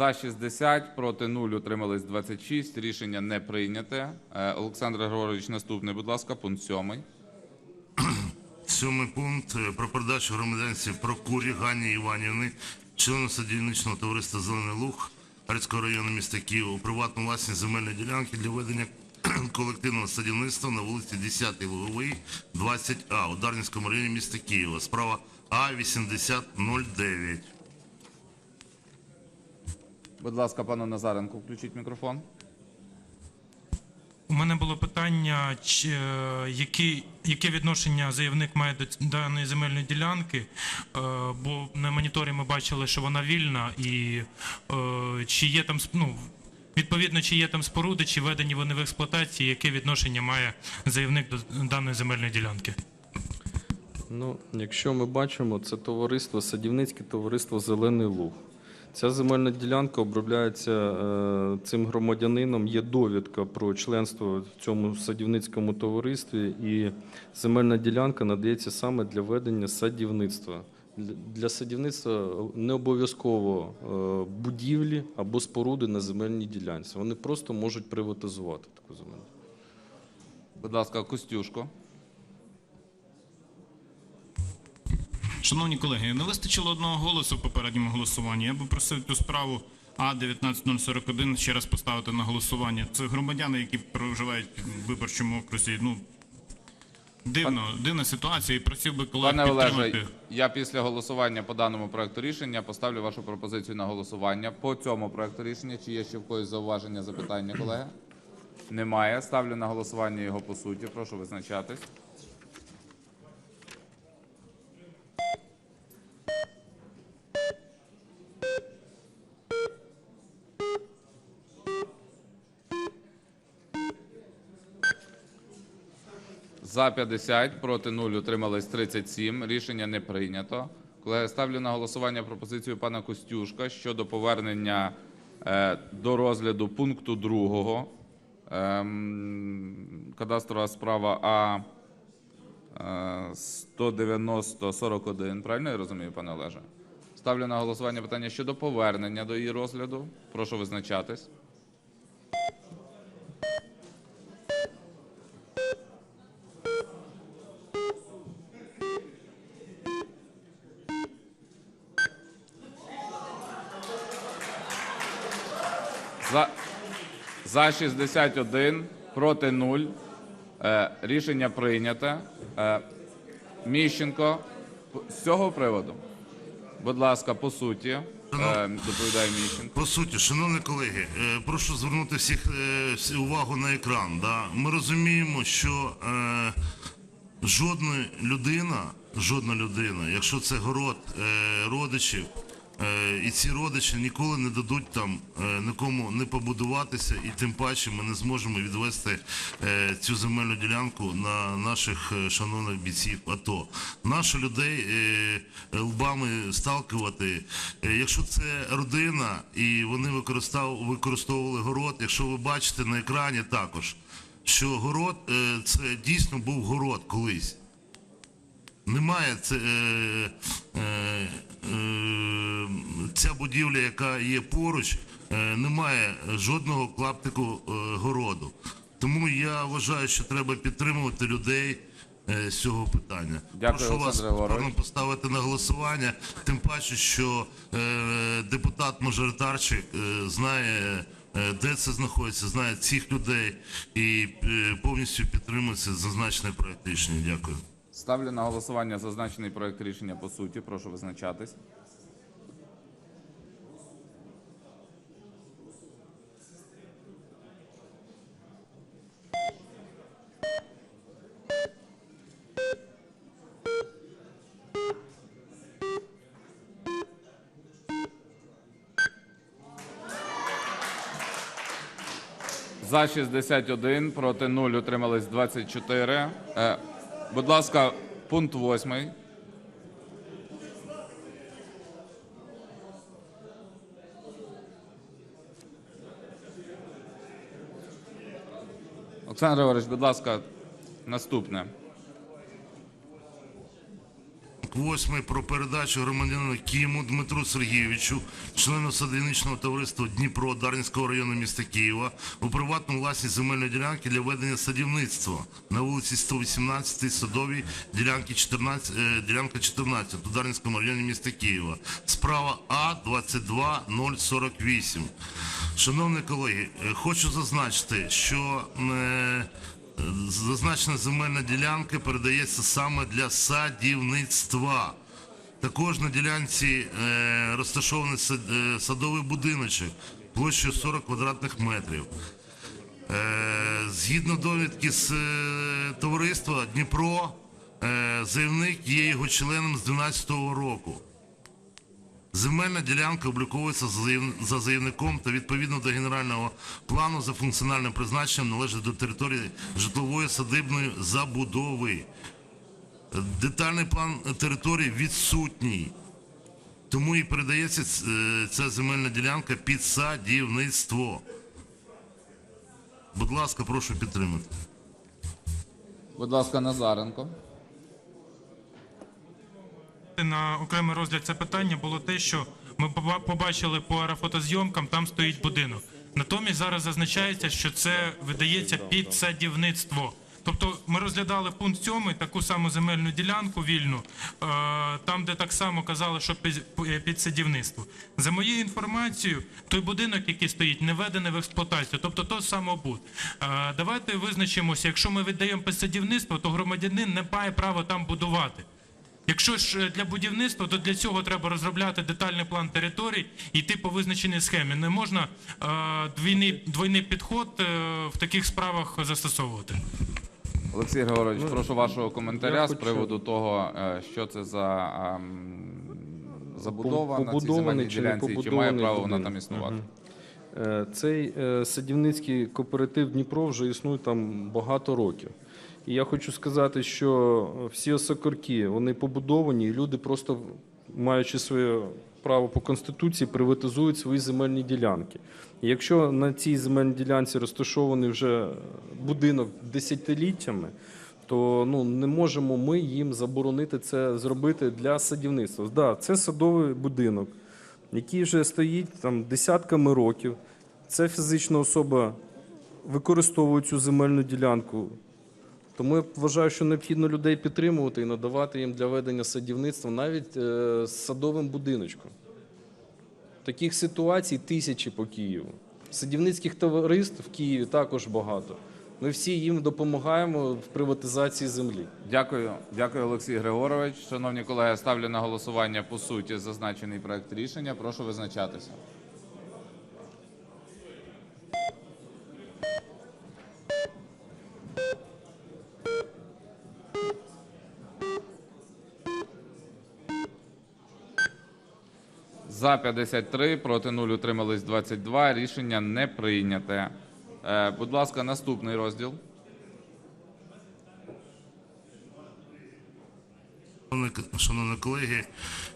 За 60, проти 0, утримались 26. Рішення не прийняте. Е, Олександр Григорович, наступний, будь ласка, пункт 7. Сьомий пункт е, про передачу громадянців Прокурі Ганні Іванівни, члену садівничного товариства Зелений Луг Харського району міста Києва у приватну власність земельної ділянки для ведення колективного садівництва на вулиці 10 Луговий, 20А у Дарницькому районі міста Києва. Справа А8009. Будь ласка, пану Назаренку, включіть мікрофон. У мене було питання, чи, е, які, яке відношення заявник має до даної земельної ділянки, е, бо на моніторі ми бачили, що вона вільна, і е, чи є там ну, відповідно, чи є там споруди, чи введені вони в експлуатації, яке відношення має заявник до даної земельної ділянки? Ну, якщо ми бачимо, це товариство, садівницьке товариство Зелений Луг. Ця земельна ділянка обробляється е, цим громадянином. Є довідка про членство в цьому садівницькому товаристві, і земельна ділянка надається саме для ведення садівництва. Для- садівництва не обов'язково е, будівлі або споруди на земельній ділянці. Вони просто можуть приватизувати таку земельну. Будь ласка, Костюшко. Шановні колеги, не вистачило одного голосу в попередньому голосуванні. Я би просив цю справу А19041 ще раз поставити на голосування. Це громадяни, які проживають в виборчому окрузі. Ну дивно, дивна ситуація, і просив би колег Пане Олеже, підтримати. я після голосування по даному проекту рішення поставлю вашу пропозицію на голосування. По цьому проекту рішення, чи є ще в когось зауваження, запитання, колеги? Немає. Ставлю на голосування його по суті. Прошу визначатись. За 50, проти 0, утримались 37. Рішення не прийнято. Колеги, ставлю на голосування пропозицію пана Костюшка щодо повернення е, до розгляду пункту 2. Ем, кадастрова справа А е, 19041. Правильно я розумію, пане Олеже? Ставлю на голосування питання щодо повернення до її розгляду. Прошу визначатись. За 61, проти 0. Е, рішення прийнято. Е, Міщенко, з цього приводу, будь ласка, по суті, е, доповідає Міщенко. По суті, шановні колеги, прошу звернути всіх увагу на екран. Ми розуміємо, що жодна людина, жодна людина, якщо це город родичів, і ці родичі ніколи не дадуть там е, нікому не побудуватися, і тим паче ми не зможемо відвести е, цю земельну ділянку на наших е, шановних бійців АТО. Наші людей е, лбами сталкувати. Е, Якщо це родина і вони використовували город, якщо ви бачите на екрані також, що город е, це дійсно був город колись. Немає це, е, е, е, ця будівля, яка є поруч, е, немає жодного клаптику е, городу. Тому я вважаю, що треба підтримувати людей е, з цього питання. Дякую, Прошу вас Олександр повторно поставити на голосування, тим паче, що е, депутат-мажоритарчик е, знає. е, Де це знаходиться, знає цих людей і е, повністю підтримується зазначений проект рішення. Дякую. Ставлю на голосування зазначений проект рішення по суті. Прошу визначатись. За 61, проти 0, утримались 24. Будь ласка, пункт восьмий. Олександр Григорович, будь ласка, наступне. Пункт 8 про передачу громадянину Кіму Дмитру Сергійовичу, члену садівничного товариства Дніпро Дарницького району міста Києва, у приватну власність земельної ділянки для ведення садівництва на вулиці 118 Садовій, ділянки 14, е, ділянка 14 у Дарницькому районі міста Києва. Справа А 22048. Шановні колеги, е, хочу зазначити, що е, Зазначена земельна ділянка передається саме для садівництва. Також на ділянці е, розташований е, садовий будиночок площею 40 квадратних метрів. Е, згідно довідки з товариства Дніпро, заявник є його членом з 2012 року. Земельна ділянка обліковується за заявником та відповідно до генерального плану за функціональним призначенням належить до території житлової садибної забудови. Детальний план території відсутній. Тому і передається е, ця земельна ділянка під садівництво. Будь ласка, прошу підтримати. Будь ласка, Назаренко. На окремий розгляд це питання було те, що ми поба- побачили по аерофотозйомкам, там стоїть будинок. Натомість зараз зазначається, що це видається під садівництво. Тобто ми розглядали пункт 7, таку саму земельну ділянку вільну, е, там, де так само казали, що під, садівництво. За моєю інформацією, той будинок, який стоїть, не введений в експлуатацію, тобто той самобут. Е, Давайте визначимося, якщо ми віддаємо під садівництво, то громадянин не має права там будувати. Якщо ж е, для будівництва, то для цього треба розробляти детальний план територій і йти по визначеній схемі. Не можна е, двійний, двойний підход е, в таких справах застосовувати. Олексій Григорович, прошу вашого коментаря з приводу того, що це за ем, забудова на цій земельній чи ділянці, і чи має право вона там існувати. Цей садівницький кооператив Дніпро вже існує там багато років. І я хочу сказати, що всі осокорки вони побудовані, і люди просто, маючи своє право по конституції, приватизують свої земельні ділянки. І якщо на цій земельній ділянці розташований вже будинок десятиліттями, то ну не можемо ми їм заборонити це зробити для садівництва. Да, це садовий будинок, який вже стоїть там десятками років. Це фізична особа використовує цю земельну ділянку. Тому я вважаю, що необхідно людей підтримувати і надавати їм для ведення садівництва навіть е, з садовим будиночком. Таких ситуацій тисячі по Києву. Садівницьких товариств в Києві також багато. Ми всі їм допомагаємо в приватизації землі. Дякую, дякую, Олексій Григорович. Шановні колеги, ставлю на голосування по суті зазначений проект рішення. Прошу визначатися. За 53, проти 0, утримались 22. Рішення не прийняте. Е, будь ласка, наступний розділ. Шановні колеги,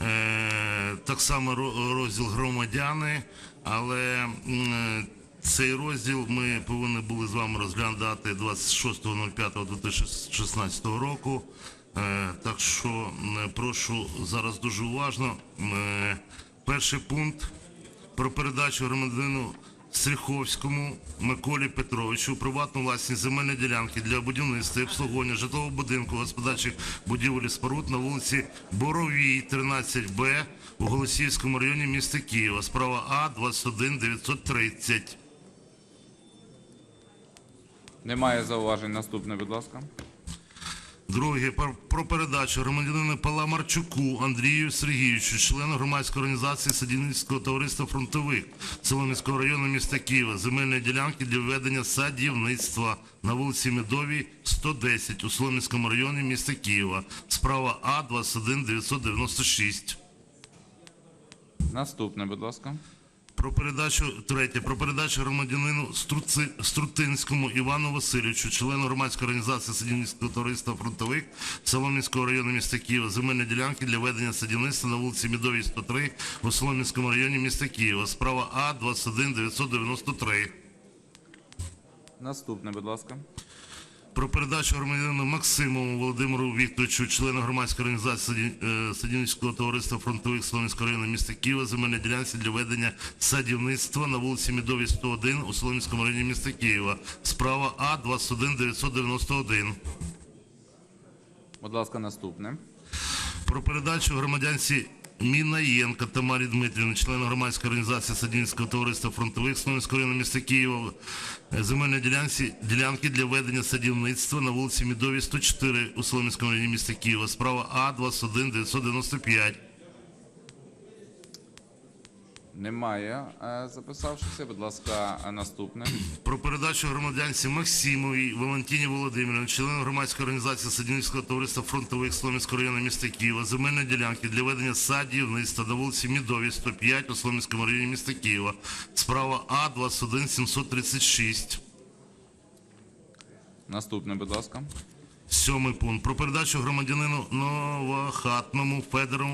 е, так само розділ громадяни, але цей розділ ми повинні були з вами розглядати 26.05.2016 року. Е, Так що прошу зараз дуже уважно. Перший пункт про передачу громадянину Стріховському Миколі Петровичу приватну власність земельної ділянки для будівництва і обслуговування житлового будинку господарчих будівель і споруд на вулиці Боровій, 13Б у Голосіївському районі міста Києва. Справа А 21 930. Немає зауважень. Наступний, будь ласка. Друге про, передачу громадянину Паламарчуку Андрію Сергійовичу, члену громадської організації Садівницького товариства Фронтовик Солом'янського району міста Києва, земельної ділянки для ведення садівництва на вулиці Медовій, 110 у Солом'янському районі міста Києва. Справа А 21 996. Наступний, будь ласка. Про передачу третє про передачу громадянину Струци, Струтинському Івану Васильовичу, члену громадської організації садівницького товариства Фронтовик Солом'янського району міста Києва, земельної ділянки для ведення садівництва на вулиці Мідовій 103 у Солом'янському районі міста Києва. Справа А 21 993. Наступний, будь ласка. Про передачу громадянину Максимову Володимиру Вікторовичу, члену громадської організації е, Садівницького товариства фронтових Солом'янського району міста Києва, земельної ділянці для ведення садівництва на вулиці Мідовій 101 у Солом'янському районі міста Києва. Справа А 21 991. Будь ласка, наступне. Про передачу громадянці Мінаєнка Тамарі Дмитрівна, член громадської організації Садівницького товариства фронтових Слов'янського району міста Києва, земельної ділянці, ділянки для ведення садівництва на вулиці Мідовій 104 у Солом'янському районі міста Києва. Справа А 21 995. Немає е, записавшихся. Будь ласка, е, наступне. Про передачу громадянці Максимовій Валентині Володимирівні, члену громадської організації Садівницького товариства фронтових Солом'янського району міста Києва, земельної ділянки для ведення садівництва на вулиці Мідовій 105 у Солом'янському районі міста Києва. Справа А 21 736. Наступне, будь ласка. Сьомий пункт. Про передачу громадянину Новохатному Федору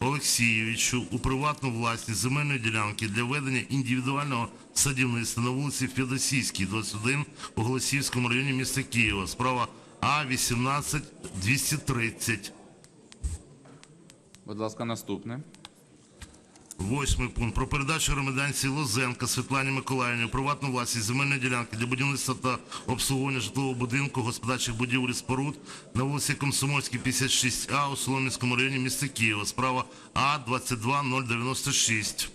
Олексійовичу у приватну власність земельної ділянки для ведення індивідуального садівництва на вулиці Федосійській, 21 у Голосіївському районі міста Києва. Справа А 18 230. Будь ласка, наступне. Восьмий пункт. Про передачу громадянці Лозенка Світлані Миколаївні у приватну власність земельної ділянки для будівництва та обслуговування житлового будинку, господарчих будівель і споруд на вулиці Комсомольській, 56А у Солом'янському районі міста Києва. Справа А 22096.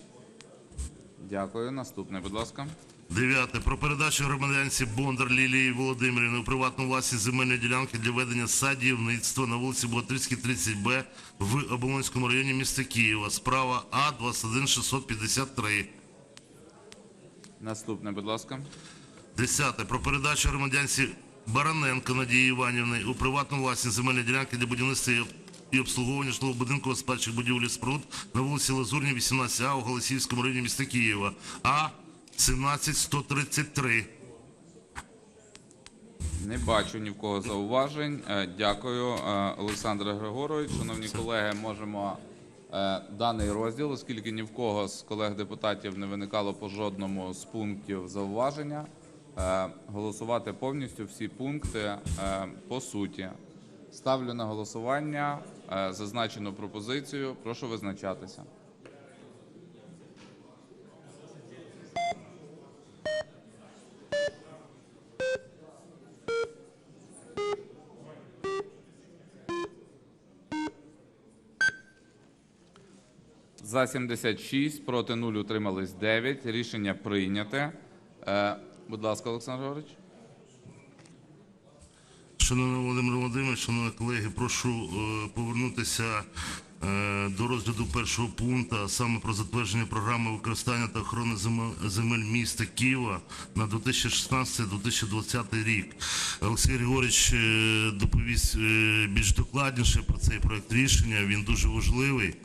Дякую. Наступне, будь ласка. Дев'яте. Про передачу громадянці Бондар Лілії Володимирівни у приватну власність земельної ділянки для ведення садівництва на вулиці Богатирській, 30Б в Оболонському районі міста Києва. Справа А 21653. Наступне, будь ласка. Десяте. Про передачу громадянці Бараненко Надії Іванівни у приватну власність земельної ділянки для будівництва і- обслуговування житлового будинку господарчих будівель і споруд на вулиці Лазурній, 18А у Голосіївському районі міста Києва. А 17133. Не бачу ні в кого зауважень. Е, Дякую, е, Олександре Григорович. Шановні колеги, можемо е, даний розділ, оскільки ні в кого з колег депутатів не виникало по жодному з пунктів зауваження, голосувати повністю всі пункти по суті. Ставлю на голосування зазначену пропозицію. Прошу визначатися. За 76, проти 0, утримались 9. Рішення прийняте. Е, Будь ласка, Олександр Григорович. Шановний Володимир Володимирович, шановні колеги, прошу е, повернутися е, до розгляду першого пункту, саме про затвердження програми використання та охорони земель, міста Києва на 2016-2020 рік. Олексій Григорович доповість більш докладніше про цей проект рішення. Він дуже важливий.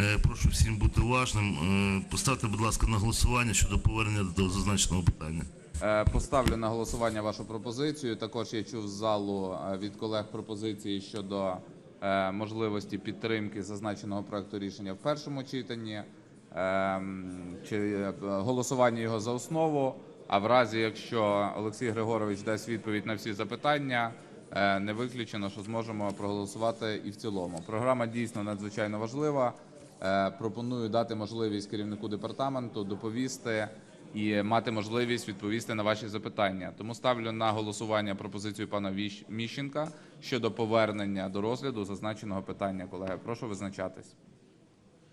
Е, Прошу всім бути уважним. Е, Поставте, будь ласка, на голосування щодо повернення до зазначеного питання. Е, Поставлю на голосування вашу пропозицію. Також я чув з залу від колег пропозиції щодо можливості підтримки зазначеного проекту рішення в першому читанні, ем, чи голосування його за основу. А в разі, якщо Олексій Григорович дасть відповідь на всі запитання, не виключено, що зможемо проголосувати і в цілому. Програма дійсно надзвичайно важлива. Е, Пропоную дати можливість керівнику департаменту доповісти і мати можливість відповісти на ваші запитання. Тому ставлю на голосування пропозицію пана Міщенка щодо повернення до розгляду зазначеного питання. Колеги, прошу визначатись.